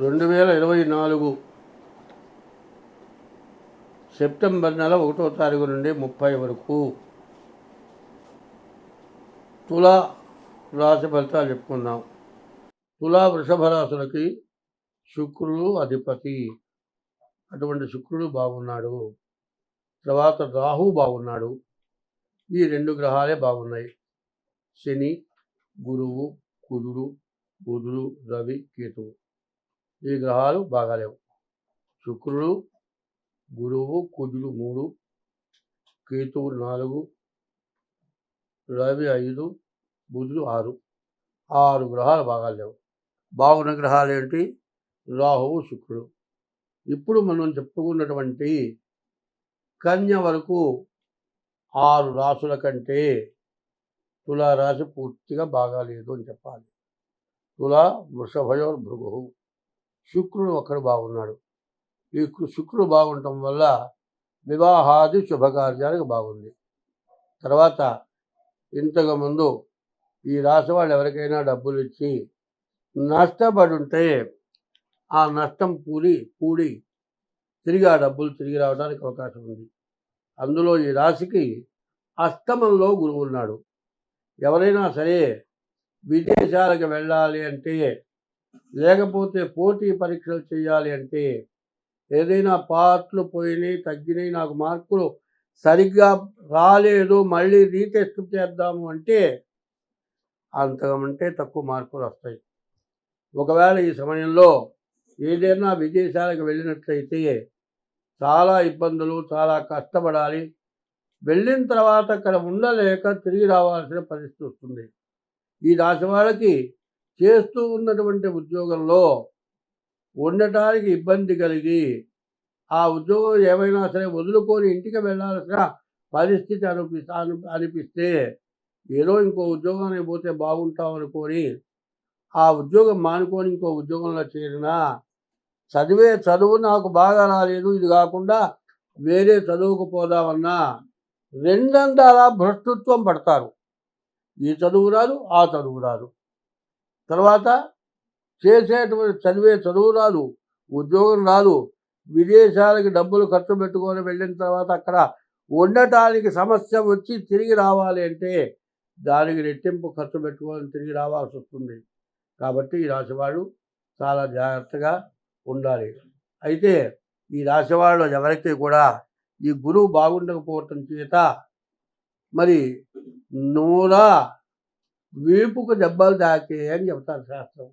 రెండు వేల ఇరవై నాలుగు సెప్టెంబర్ నెల ఒకటో తారీఖు నుండి ముప్పై వరకు తులా రాశి ఫలితాలు చెప్పుకుందాం. తులా వృషభ రాశులకి శుక్రుడు అధిపతి. అటువంటి శుక్రుడు బాగున్నాడు. తర్వాత రాహు బాగున్నాడు. ఈ రెండు గ్రహాలే బాగున్నాయి. శని గురువు కుజుడు బుధుడు రవి కేతువు. ఈ గ్రహాలు బాగాలేవు శుక్రుడు గురువు కుజులు మూడు కేతువు నాలుగు రవి ఐదు బుధుడు ఆరు ఆరు గ్రహాలు బాగాలేవు బాగున్న గ్రహాలు ఏంటి? రాహువు శుక్రుడు. ఇప్పుడు మనం చెప్పుకున్నటువంటి కన్య వరకు ఆరు రాసుల కంటే తులారాశి పూర్తిగా బాగాలేదు అని చెప్పాలి. తులా వృషభయో భృగు శుక్రుడు ఒకడు బాగున్నాడు. ఈ శుక్రుడు బాగుండటం వల్ల వివాహాది శుభకార్యాలకు బాగుంది. తర్వాత ఇంతకు ముందు ఈ రాశి వాళ్ళు ఎవరికైనా డబ్బులు ఇచ్చి నష్టపడి ఉంటే ఆ నష్టం పూడి పూడి తిరిగి ఆ డబ్బులు తిరిగి రావడానికి అవకాశం ఉంది. అందులో ఈ రాశికి అష్టమంలో గురువు ఉన్నాడు. ఎవరైనా సరే విదేశాలకు వెళ్ళాలి అంటే లేకపోతే పోటీ పరీక్షలు చేయాలి అంటే ఏదైనా పార్ట్లు పోయినాయి తగ్గినాయి నాకు మార్కులు సరిగ్గా రాలేదు మళ్ళీ రీటెస్ట్ చేద్దాము అంటే అంతకంటే తక్కువ మార్కులు వస్తాయి. ఒకవేళ ఈ సమయంలో ఏదైనా విదేశాలకు వెళ్ళినట్లయితే చాలా ఇబ్బందులు చాలా కష్టపడాలి. వెళ్ళిన తర్వాత అక్కడ ఉండలేక తిరిగి రావాల్సిన పరిస్థితి వస్తుంది. ఈ రాశి వాళ్ళకి చేస్తూ ఉన్నటువంటి ఉద్యోగంలో ఉండటానికి ఇబ్బంది కలిగి ఆ ఉద్యోగం ఏమైనా సరే వదులుకొని ఇంటికి వెళ్ళాల్సిన పరిస్థితి అనిపి అనిపిస్తే ఏదో ఇంకో ఉద్యోగానికి పోతే బాగుంటాం అనుకొని ఆ ఉద్యోగం మానుకొని ఇంకో ఉద్యోగంలో చేరినా చదివే చదువు నాకు బాగా రాలేదు. ఇది కాకుండా వేరే చదువుకు పోదామన్నా రెండందాల భ్రష్టత్వం పడతారు. ఈ చదువు రాదు ఆ చదువు రాదు. తర్వాత చేసేటువంటి చదివే చదువు రాదు ఉద్యోగం రాదు విదేశాలకి డబ్బులు ఖర్చు పెట్టుకొని వెళ్ళిన తర్వాత అక్కడ ఉండటానికి సమస్య వచ్చి తిరిగి రావాలి అంటే దానికి రెట్టింపు ఖర్చు పెట్టుకొని తిరిగి రావాల్సి వస్తుంది. కాబట్టి ఈ రాశివాడు చాలా జాగ్రత్తగా ఉండాలి. అయితే ఈ రాశివాళ్ళు ఎవరైతే కూడా ఈ గురువు బాగుండకపోవటం చేత మరి నూరా వీపుకు దెబ్బలు తాకే అని చెప్తారు శాస్త్రం.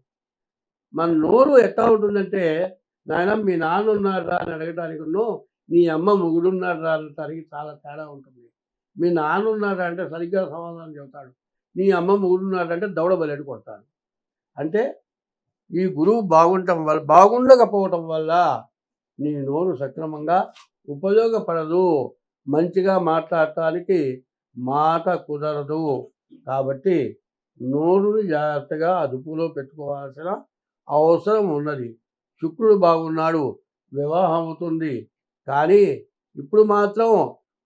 మన నోరు ఎట్లా ఉంటుందంటే నాయన మీ నాన్న ఉన్నారా అని అడగడానికి నీ అమ్మ మొగుడున్నారా అనటానికి చాలా తేడా ఉంటుంది. మీ నాన్న ఉన్నారా అంటే సరిగ్గా సమాధానం చెబుతాడు. నీ అమ్మ మొగుడున్నాడంటే దౌడ బలెడు కొడతాడు. అంటే ఈ గురువు బాగుండటం వల్ల బాగుండకపోవటం వల్ల నీ నోరు సక్రమంగా ఉపయోగపడదు. మంచిగా మాట్లాడటానికి మాట కుదరదు. కాబట్టి నోరుని జాగ్రత్తగా అదుపులో పెట్టుకోవాల్సిన అవసరం ఉన్నది. శుక్రుడు బాగున్నాడు వివాహం అవుతుంది. కానీ ఇప్పుడు మాత్రం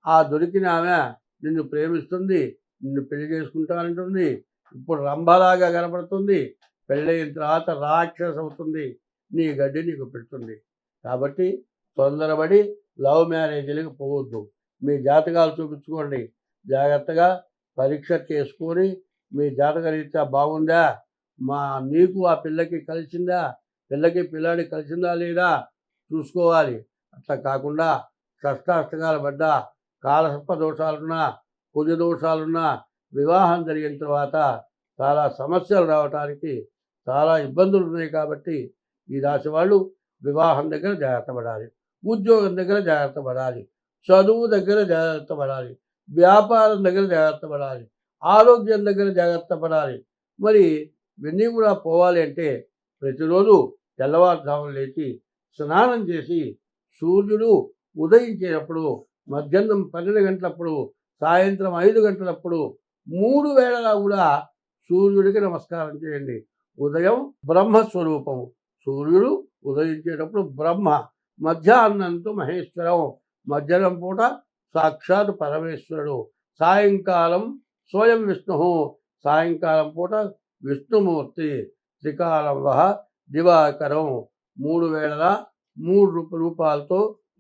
ఆ దొరికిన ఆమె నిన్ను ప్రేమిస్తుంది నిన్ను పెళ్ళి చేసుకుంటానంటుంది. ఇప్పుడు రంభలాగా కనపడుతుంది. పెళ్ళయిన తర్వాత రాక్షస అవుతుంది. నీ గడ్డి నీకు పెడుతుంది. కాబట్టి తొందరపడి లవ్ మ్యారేజ్లకు పోవద్దు. మీ జాతకాలు చూపించుకోండి. జాగ్రత్తగా పరీక్ష చేసుకొని మీ జాతకరీత్యా బాగుందా? మా నీకు ఆ పిల్లకి కలిసిందా? పిల్లకి పిల్లాడి కలిసిందా లేదా? చూసుకోవాలి. అట్లా కాకుండా షష్టాష్టకాలు పడ్డా కాలసర్ప దోషాలున్నా కుజ దోషాలున్నా వివాహం జరిగిన తర్వాత చాలా సమస్యలు రావటానికి చాలా ఇబ్బందులు ఉన్నాయి కాబట్టి ఈ రాశి వాళ్ళు వివాహం దగ్గర జాగ్రత్త పడాలి. ఉద్యోగం దగ్గర జాగ్రత్త పడాలి. చదువు దగ్గర జాగ్రత్త పడాలి. వ్యాపారం దగ్గర జాగ్రత్త పడాలి. ఆరోగ్యం దగ్గర జాగ్రత్త పడాలి. మరి ఇవన్నీ కూడా పోవాలి అంటే ప్రతిరోజు తెల్లవారుజామున లేచి స్నానం చేసి సూర్యుడు ఉదయించేటప్పుడు మధ్యాహ్నం పన్నెండు గంటలప్పుడు సాయంత్రం ఐదు గంటలప్పుడు మూడు వేళలా కూడా సూర్యుడికి నమస్కారం చేయండి. ఉదయం బ్రహ్మస్వరూపము సూర్యుడు ఉదయించేటప్పుడు బ్రహ్మ మధ్యాహ్నంతో మహేశ్వరం మధ్యాహ్నం పూట సాక్షాత్ పరమేశ్వరుడు సాయంకాలం స్వయం విష్ణు. సాయంకాలం పూట విష్ణుమూర్తి త్రికాలం వహ దివాకరం మూడు వేళల మూడు రూప రూపాలతో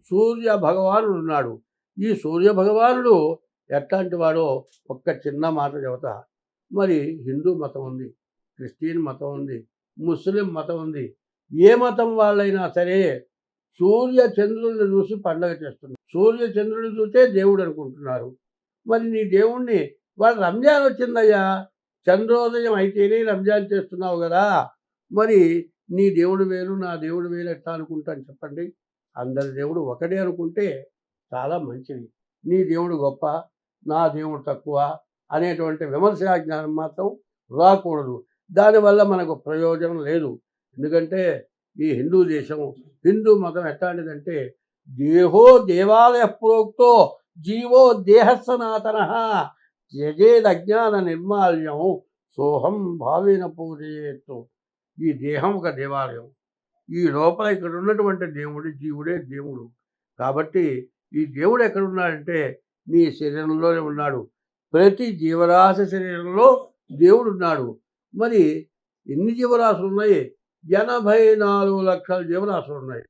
సూర్య భగవానుడు ఉన్నాడు ఈ సూర్య భగవానుడు ఎట్లాంటి వాడో ఒక్క చిన్న మాట చెబుతా. మరి హిందూ మతం ఉంది క్రిస్టియన్ మతం ఉంది ముస్లిం మతం ఉంది ఏ మతం వాళ్ళైనా సరే సూర్య చంద్రుల్ని చూసి పండగ చేస్తున్నారు. సూర్య చంద్రుడిని చూసే దేవుడు అనుకుంటున్నారు. మరి నీ దేవుణ్ణి వాళ్ళు రంజాన్ వచ్చిందయ్యా. చంద్రోదయం అయితేనే రంజాన్ చేస్తున్నావు కదా. మరి నీ దేవుడు వేరు నా దేవుడు వేరు ఎట్లా అనుకుంటాను చెప్పండి. అందరి దేవుడు ఒకటే అనుకుంటే చాలా మంచిది. నీ దేవుడు గొప్ప నా దేవుడు తక్కువ అనేటువంటి విమర్శా జ్ఞానం మాత్రం రాకూడదు. దానివల్ల మనకు ప్రయోజనం లేదు. ఎందుకంటే ఈ హిందూ దేశం హిందూ మతం ఎట్లాంటిదంటే దేహో దేవాలయ ప్రోక్తో జీవో దేహ సనాతన యజేదజ్ఞాన నిర్మాల్యం సోహం భావేన పూజయేత్తు. ఈ దేహం ఒక దేవాలయం. ఈ లోపల ఇక్కడ ఉన్నటువంటి దేవుడు జీవుడే దేవుడు. కాబట్టి ఈ దేవుడు ఎక్కడున్నాడంటే నీ శరీరంలోనే ఉన్నాడు. ప్రతి జీవరాశి శరీరంలో దేవుడు ఉన్నాడు. మరి ఎన్ని జీవరాశులు ఉన్నాయి? ఎనభై నాలుగు లక్షల జీవరాశులు ఉన్నాయి.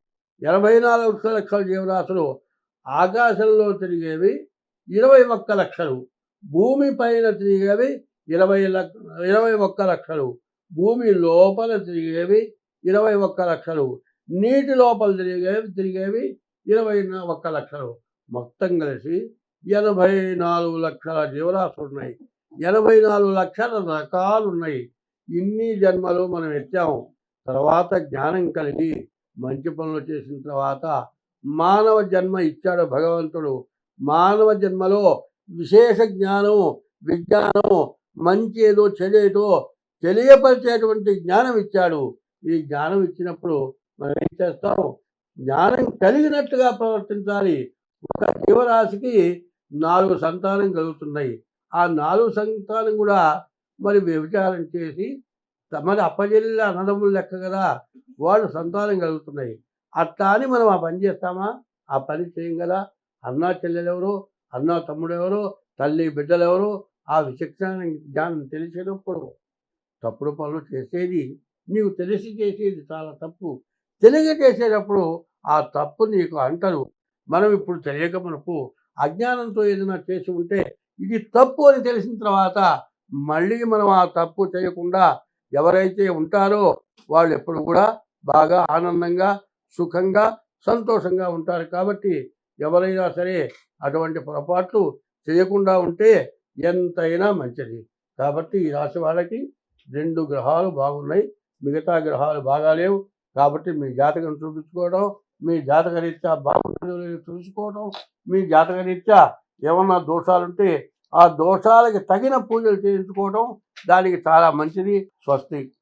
ఎనభై నాలుగు లక్షల జీవరాశులు ఆకాశంలో తిరిగేవి ఇరవై ఒక్క లక్షలు. భూమి పైన తిరిగేవి ఇరవై లక్ష ఇరవై ఒక్క లక్షలు. భూమి లోపల తిరిగేవి ఇరవై ఒక్క లక్షలు. నీటి లోపల తిరిగేవి తిరిగేవి ఇరవై ఒక్క లక్షలు. మొత్తం కలిసి ఎనభై నాలుగు లక్షల జీవరాశులు ఉన్నాయి ఎనభై నాలుగు లక్షల రకాలు ఉన్నాయి ఇన్ని జన్మలు మనం ఎత్తాము తర్వాత జ్ఞానం కలిగి మంచి పనులు చేసిన తర్వాత మానవ జన్మ ఇచ్చాడు భగవంతుడు. మానవ జన్మలో విశేష జ్ఞానం విజ్ఞానం మంచి ఏదో చెడేదో తెలియపరిచేటువంటి జ్ఞానం ఇచ్చాడు. ఈ జ్ఞానం ఇచ్చినప్పుడు మనం ఏం చేస్తాం? జ్ఞానం కలిగినట్టుగా ప్రవర్తించాలి. ఒక జీవరాశికి నాలుగు సంతానం కలుగుతున్నాయి. ఆ నాలుగు సంతానం కూడా మరి వ్యభిచారం చేసి మరి అప్పజెల్లి అన్నదమ్ములు లెక్క కదా వాళ్ళు సంతానం కలుగుతున్నాయి. అట్లా అని మనం ఆ పని చేస్తామా? ఆ పని చేయం కదా. అన్నా చెల్లెలెవరో అన్న తమ్ముడెవరో తల్లి బిడ్డలెవరో ఆ విచక్షణ జ్ఞానం తెలిసినప్పుడు తప్పుడు పనులు చేసేది నీవు తెలిసి చేసేది చాలా తప్పు. తెలియ చేసేటప్పుడు ఆ తప్పు నీకు అంటరు మనం ఇప్పుడు తెలియక మనకు అజ్ఞానంతో ఏదైనా చేసి ఉంటే ఇది తప్పు అని తెలిసిన తర్వాత మళ్ళీ మనం ఆ తప్పు చేయకుండా ఎవరైతే ఉంటారో వాళ్ళు ఎప్పుడు కూడా బాగా ఆనందంగా సుఖంగా సంతోషంగా ఉంటారు కాబట్టి ఎవరైనా సరే అటువంటి పొరపాట్లు చేయకుండా ఉంటే ఎంతైనా మంచిది. కాబట్టి ఈ రాశి వాళ్ళకి రెండు గ్రహాలు బాగున్నాయి. మిగతా గ్రహాలు బాగాలేవు కాబట్టి మీ జాతకం చూపించుకోవడం మీ జాతక రీత్యా బాగుంటుందో చూసుకోవడం మీ జాతక రీత్యా ఏమన్నా దోషాలుంటే ఆ దోషాలకి తగిన పూజలు చేయించుకోవడం దానికి చాలా మంచిది. స్వస్తి.